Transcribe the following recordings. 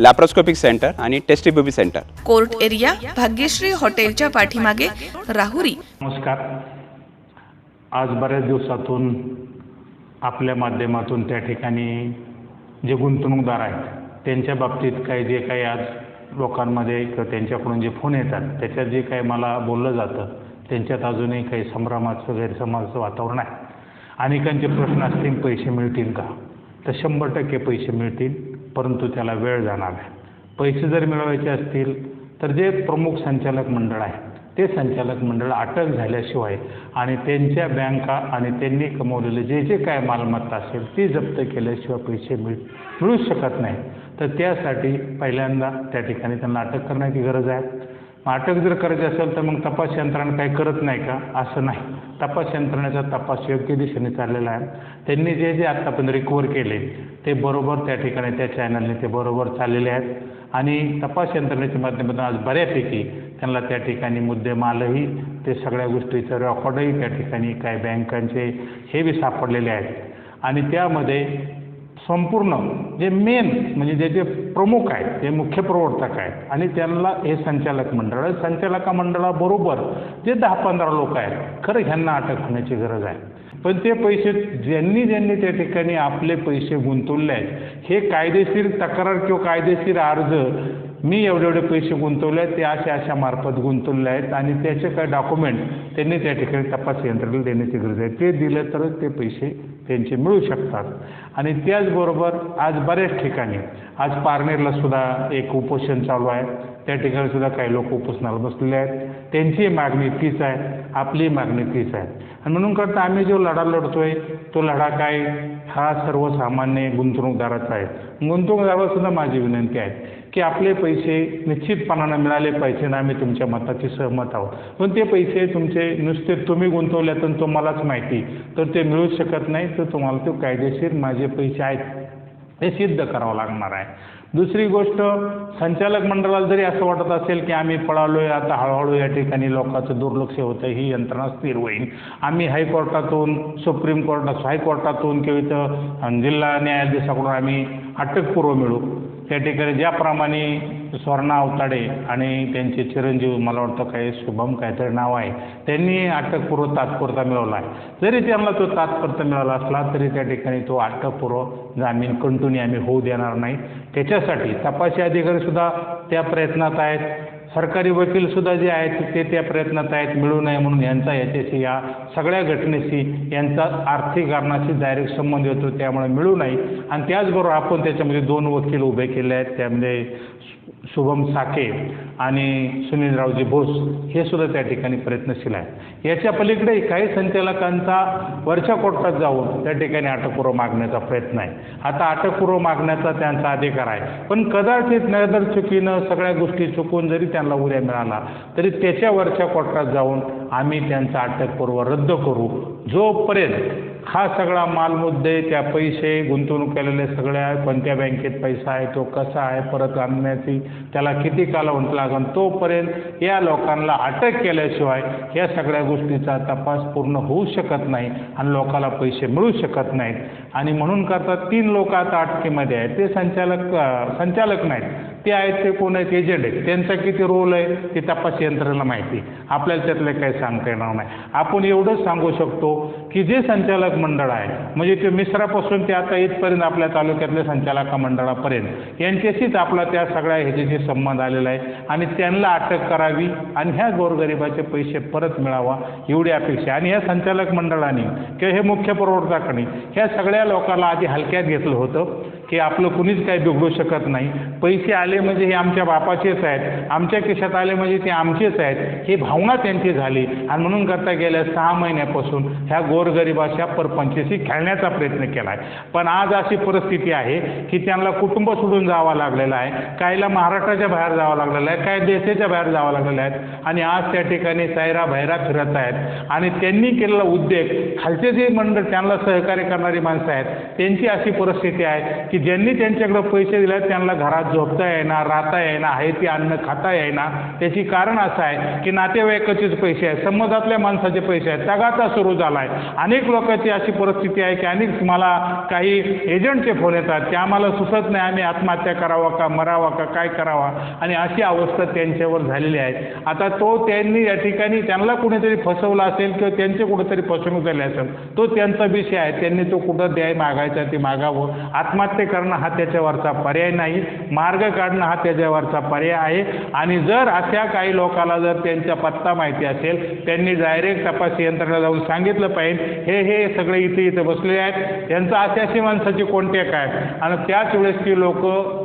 Laparoscopic centre आणि test tube baby centre court area Bhagyashree हॉटेलच्या पाठीमागे राहुरी. नमस्कार. आज बऱ्याच दिवसातून आपल्या माध्यमातून त्या ठिकाणी जे गुंतवणूकदार आहेत त्यांच्या बाबतीत काही जे काही आज लोकांमध्ये किंवा त्यांच्याकडून जे फोन येतात त्याच्यात जे काही मला बोललं जातं त्यांच्यात अजूनही काही संभ्रमाचं गैरसमाजाचं वातावरण आहे. अनेकांचे प्रश्न असतील पैसे मिळतील का? तर शंभर टक्के पैसे मिळतील. परंतु त्याला वेळ जाणार आहे. पैसे जर मिळवायचे असतील तर जे प्रमुख संचालक मंडळ आहे ते संचालक मंडळ अटक झाल्याशिवाय आणि त्यांच्या बँका आणि त्यांनी कमवलेले जे जे काय मालमत्ता असेल ती जप्त केल्याशिवाय पैसे मिळ मिळू शकत नाही. तर त्यासाठी पहिल्यांदा त्या ठिकाणी त्यांना अटक करण्याची गरज आहे. अटक जर करायची असेल तर मग तपास यंत्रणा काही करत नाही का? असं नाही. तपास यंत्रणेचा तपास योग्य दिशेने चाललेला आहे. त्यांनी जे जे आत्तापर्यंत रिकवर केले ते बरोबर त्या ठिकाणी त्या चॅनलने ते बरोबर चाललेले आहेत. आणि तपास यंत्रणेच्या माध्यमातून आज बऱ्यापैकी त्यांना त्या ठिकाणी मुद्देमालही ते सगळ्या गोष्टीचं रेकॉर्डही त्या ठिकाणी काय बँकांचे हे बी सापडलेले आहेत. आणि त्यामध्ये संपूर्ण जे मेन म्हणजे जे जे प्रमुख आहेत जे मुख्य प्रवर्तक आहेत आणि त्यांना हे संचालक मंडळ संचालक मंडळाबरोबर जे दहा पंधरा लोक आहेत खरं ह्यांना अटक होण्याची गरज आहे. पण ते पैसे ज्यांनी ज्यांनी त्या ठिकाणी आपले पैसे गुंतवले आहेत हे कायदेशीर तक्रार किंवा कायदेशीर अर्ज मी एवढे एवढे पैसे गुंतवले आहेत ते अशा अशा मार्फत गुंतवले आहेत आणि त्याचे काय डॉक्युमेंट त्यांनी त्या ठिकाणी तपास यंत्रणेला देण्याची गरज आहे. ते दिलं तरच ते पैसे त्यांचे मिळू शकतात. आणि त्याचबरोबर आज बऱ्याच ठिकाणी आज पारनेरला सुद्धा एक उपोषण चालू आहे. त्या ठिकाणी सुद्धा काही लोक उपोषणाला बसलेले आहेत. त्यांची मागणी तीच आहे आपली मागणी तीच आहे. आणि म्हणून करता आम्ही जो लढा लढतोय तो लढा काय? हा सर्वसामान्य गुंतवणूकदाराचा आहे. गुंतवणूकदाराला सुद्धा माझी विनंती आहे की आपले पैसे निश्चितपणानं मिळाले पाहिजे ना आम्ही तुमच्या मताची सहमत आहोत. पण ते पैसे तुमचे नुसते तुम्ही गुंतवल्यात आणि तुम्हालाच माहिती. तर ते मिळू शकत नाही. तर तुम्हाला ते कायदेशीर माझे पैसे आहेत. हे सिद्ध करावं लागणार आहे. दुसरी गोष्ट संचालक मंडळाला जरी असं वाटत असेल की आम्ही पळालोय आता हळूहळू या ठिकाणी लोकांचं दुर्लक्ष होतं ही यंत्रणा स्थिर होईल. आम्ही हायकोर्टातून सुप्रीम कोर्टात हायकोर्टातून किंवा इथं जिल्हा न्यायाधीशाकडून आम्ही अटकपूर्व मिळू. त्या ठिकाणी ज्याप्रमाणे स्वर्णा अवताडे आणि त्यांचे चिरंजीव मला वाटतं काही शुभम काहीतरी नाव आहे त्यांनी अटकपूर्व तात्पुरता मिळवला आहे. जरी त्यांना तो तात्पुरता मिळाला असला तरी त्या ठिकाणी तो अटकपूर्व जामीन कंटिन्यू आम्ही होऊ देणार नाही. त्याच्यासाठी तपासी अधिकारी सुद्धा त्या प्रयत्नात आहेत. सरकारी वकीलसुद्धा जे आहेत ते त्या प्रयत्नात आहेत मिळू नये म्हणून यांचा याच्याशी या सगळ्या घटनेशी यांचा आर्थिक कारणाशी डायरेक्ट संबंध येतो त्यामुळे मिळू नाही. आणि त्याचबरोबर आपण त्याच्यामध्ये दोन वकील उभे केले आहेत त्यामध्ये शुभम साके आणि सुनीलरावजी भोस हे सुद्धा त्या ठिकाणी प्रयत्नशील आहेत. याच्या पलीकडे काही संचालकांचा वरच्या कोर्टात जाऊन त्या ठिकाणी अटकपूर्व मागण्याचा प्रयत्न आहे. आता अटकपूर्व मागण्याचा त्यांचा अधिकार आहे. पण कदाचित नजर चुकीनं सगळ्या गोष्टी चुकून जरी त्यांना उद्या मिळाला तरी त्याच्या वरच्या कोर्टात जाऊन आम्ही त्यांचा अटकपूर्व रद्द करू. जोपर्यंत हा सगळा मालमुद्दे त्या पैसे गुंतवणूक केलेले सगळ्या कोणत्या बँकेत पैसा आहे तो कसा आहे परत आणण्याची त्याला किती कालावधी लागेल तोपर्यंत या लोकांना अटक केल्याशिवाय या सगळ्या गोष्टीचा तपास पूर्ण होऊ शकत नाही आणि लोकांना पैसे मिळू शकत नाहीत. आणि म्हणून करता तीन लोक आता अटकेमध्ये आहेत. ते संचालक संचालक नाहीत. ते आहेत ते कोण आहेत? एजंट आहेत. त्यांचा किती रोल आहे? ते तपास यंत्रणेला माहिती आपल्याला त्यातलं काही सांगता येणार नाही. आपण एवढंच सांगू शकतो की जे संचालक मंडळ आहे म्हणजे ते मिश्रापासून ते आता इथपर्यंत आपल्या तालुक्यातल्या संचालक मंडळापर्यंत यांच्याशीच आपला त्या सगळ्या ह्याच्याशी संबंध आलेला आहे आणि त्यांना अटक करावी आणि ह्या गोरगरिबाचे पैसे परत मिळावा एवढी अपेक्षा आणि ह्या संचालक मंडळाने किंवा हे मुख्य प्रवर्तकाने ह्या सगळ्या लोकांना आधी हलक्यात घेतलं होतं. की आपलं कुणीच काही बिघडू शकत नाही. पैसे आले म्हणजे हे आमच्या बापाचेच आहेत. आमच्या खिशात आले म्हणजे ते आमचेच आहेत. ही भावना त्यांची झाली. आणि म्हणून करता गेल्या सहा महिन्यापासून ह्या गोरगरिबाच्या परपंचाशी खेळण्याचा प्रयत्न केला आहे पण आज अशी परिस्थिती आहे की त्यांना कुटुंब सोडून जावं लागलेलं आहे. काहीला महाराष्ट्राच्या बाहेर जावं लागलेलं आहे. काही देशाच्या बाहेर जावं लागलेलं आहे. आणि आज त्या ठिकाणी सायरा भैरा फिरत आहेत. आणि त्यांनी केलेला उद्योग खालचे जे मंडळ त्यांना सहकार्य करणारी माणसं आहेत त्यांची अशी परिस्थिती आहे की ज्यांनी त्यांच्याकडे पैसे दिले आहेत, त्यांना घरात झोपता येईना राहता येईना आहे ते अन्न खाता येईना. त्याची कारण असं आहे की नातेवाईकाचेच पैसे आहेत समाजातल्या माणसाचे पैसे आहेत तगाचा सुरू झाला आहे अनेक लोकांची अशी परिस्थिती आहे की अनेक मला काही एजंटचे फोन येतात ते आम्हाला सुचत नाही आम्ही आत्महत्या करावा का मरावा का काय करावा? आणि अशी अवस्था त्यांच्यावर झालेली आहे. आता तो त्यांनी या ठिकाणी त्यांना कुणीतरी फसवलं असेल किंवा त्यांचे कुठेतरी फसवणूक झाली असेल तो त्यांचा विषय आहे. त्यांनी तो कुठं द्याय मागायचा ते मागावं. आत्महत्या करणं हा त्याच्यावरचा पर्याय नाही. मार्ग काढणं हा त्याच्यावरचा पर्याय आहे. आणि जर अशा काही लोकांना जर त्यांचा पत्ता माहिती असेल त्यांनी डायरेक्ट तपास यंत्रणा जाऊन सांगितलं पाहिजे. हे हे सगळे इथे इथे बसले आहेत. यांचं अशाशी माणसाची कॉन्टॅक्ट आहे आणि त्याच वेळेस ती लोक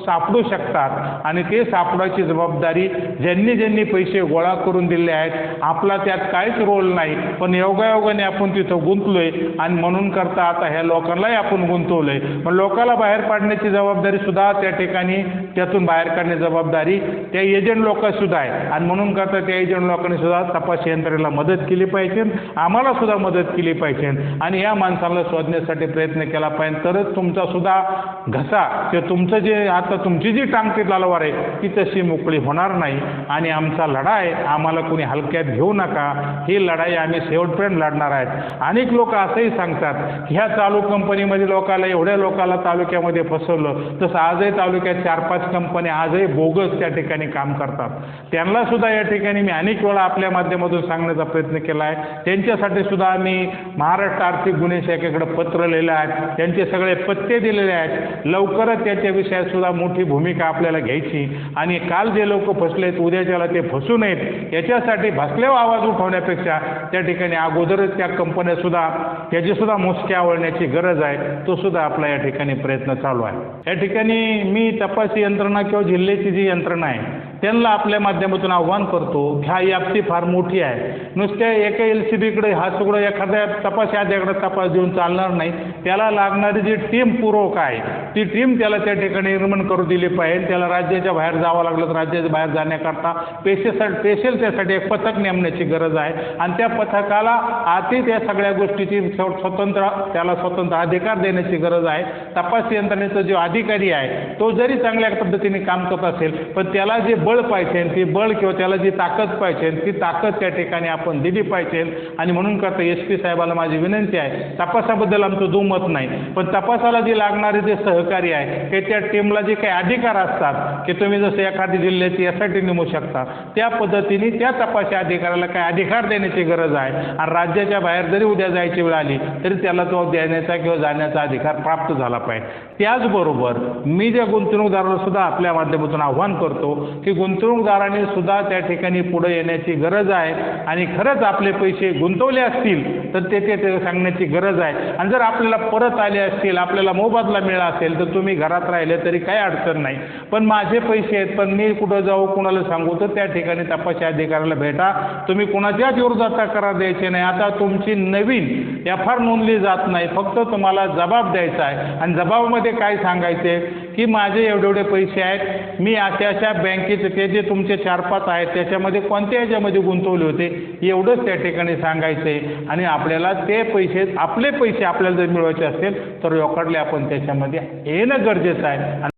सापडू शकतात. आणि ते सापडायची जबाबदारी ज्यांनी ज्यांनी पैसे गोळा करून दिले आहेत आपला त्यात काहीच रोल नाही. पण योगायोगाने आपण तिथं गुंतलोय. आणि म्हणून करता आता ह्या लोकांनाही आपण गुंतवलंय. मग लोकांना बाहेर पाडण्याची जबाबदारी सुद्धा त्या ठिकाणी त्यातून बाहेर काढण्याची जबाबदारी त्या एजंट लोकांसुद्धा आहे. आणि म्हणून करता त्या एजंट लोकांनी सुद्धा तपास यंत्रणेला मदत केली पाहिजे आम्हाला सुद्धा मदत केली पाहिजे. आणि या माणसाला शोधण्यासाठी प्रयत्न केला पाहिजे. तरच तुमचा सुद्धा घसा किंवा तुमचं जे आता तुमची जी टांगती तलवार आहे ती तशी मोकळी होणार नाही. आणि आमचा लढा आहे आम्हाला कोणी हलक्यात घेऊ नका. ही लढाई आम्ही शेवटपर्यंत लढणार आहेत. अनेक लोक असंही सांगतात ह्या चालू कंपनीमध्ये लोकाला एवढ्या लोकाला तालुक्यामध्ये फसवलं. तसं आजही तालुक्यात चार पाच कंपन्या आजही बोगस त्या ठिकाणी काम करतात. त्यांना सुद्धा या ठिकाणी मी अनेक वेळा आपल्या माध्यमातून सांगण्याचा प्रयत्न केला आहे त्यांच्यासाठी सुद्धा आम्ही महाराष्ट्र आर्थिक गुन्हे शाखेकडे पत्र लिहिलं आहे. त्यांचे सगळे पत्ते दिलेले आहेत. लवकरच त्याच्या विषयात सुद्धा मोठी भूमिका आपल्याला घ्यायची. आणि काल जे लोक फसलेत उद्याच्याला ते फसू नयेत याच्यासाठी भसल्यावर आवाज उठवण्यापेक्षा त्या ठिकाणी अगोदरच त्या कंपन्या सुद्धा त्याची सुद्धा मुसके आवळण्याची गरज आहे. तो सुद्धा आपला या ठिकाणी प्रयत्न चालू आहे. या ठिकाणी मी तपासी यंत्रणा किंवा जिल्ह्याची जी यंत्रणा आहे त्यांना आपल्या माध्यमातून आव्हान करतो ह्या याप्ती फार मोठी आहे. नुसत्या एका एल सी बीकडे हा सगळं एखाद्या तपास याद्याकडे तपास देऊन चालणार नाही. त्याला लागणारी जी टीम पूर्वक आहे ती टीम त्याला त्या ठिकाणी निर्माण करू दिली पाहिजे. त्याला राज्याच्या बाहेर जावं लागलं तर राज्याच्या बाहेर जाण्याकरता पेशेसाठी स्पेशल त्यासाठी एक पथक नेमण्याची गरज आहे. आणि त्या पथकाला आधी त्या सगळ्या गोष्टीची स्वतंत्र त्याला स्वतंत्र अधिकार देण्याची गरज आहे. तपास यंत्रणेचा जो अधिकारी आहे तो जरी चांगल्या पद्धतीने काम करत असेल पण त्याला जे बळ पाहिजे ती बळ किंवा त्याला जी ताकद पाहिजे ती ताकद त्या ठिकाणी आपण दिली पाहिजे. आणि म्हणून करता एस पी साहेबाला माझी विनंती आहे तपासाबद्दल आमचं दुमत नाही. पण तपासाला जे लागणारे जे सहकारी आहे ते त्या टीमला जे काही अधिकार असतात की तुम्ही जसं एखादी जिल्ह्याची यासाठी नेमू शकता त्या पद्धतीने त्या तपासी अधिकाऱ्याला काय अधिकार देण्याची गरज आहे. आणि राज्याच्या बाहेर जरी उद्या जायची वेळ आली तरी त्याला तो देण्याचा किंवा जाण्याचा अधिकार प्राप्त झाला पाहिजे. त्याचबरोबर मी ज्या गुंतवणूकदाराला सुद्धा आपल्या माध्यमातून आव्हान करतो की गुंतवणूकदाराने सुद्धा त्या ठिकाणी पुढे येण्याची गरज आहे. आणि खरंच आपले पैसे गुंतवले असतील तर ते ते ते सांगण्याची गरज आहे. आणि जर आपल्याला परत आले असतील आपल्याला मोबदला मिळाला असेल तर तुम्ही घरात राहिले तरी काही अडचण नाही. पण माझे पैसे आहेत पण मी कुठं जाऊ कुणाला सांगू तर त्या ठिकाणी तपासी अधिकाऱ्याला भेटा. तुम्ही कुणाच्याच विरोधात तक्रार द्यायची नाही. आता तुमची नवीन एफ आर नोंदली जात नाही. फक्त तुम्हाला जबाब द्यायचा आहे. आणि जबाबमध्ये काय सांगायचे? की माझे एवढे एवढे पैसे आहेत. मी अशा अशा बँकेत सांगितलं ते जे तुमचे चार पाच आहेत त्याच्यामध्ये कोणत्या याच्यामध्ये गुंतवले होते एवढंच त्या ठिकाणी सांगायचं आहे आणि आपल्याला ते पैसे आपले पैसे आपल्याला जर मिळवायचे असतील तर रोकडले आपण त्याच्यामध्ये येणं गरजेचं आहे. आणि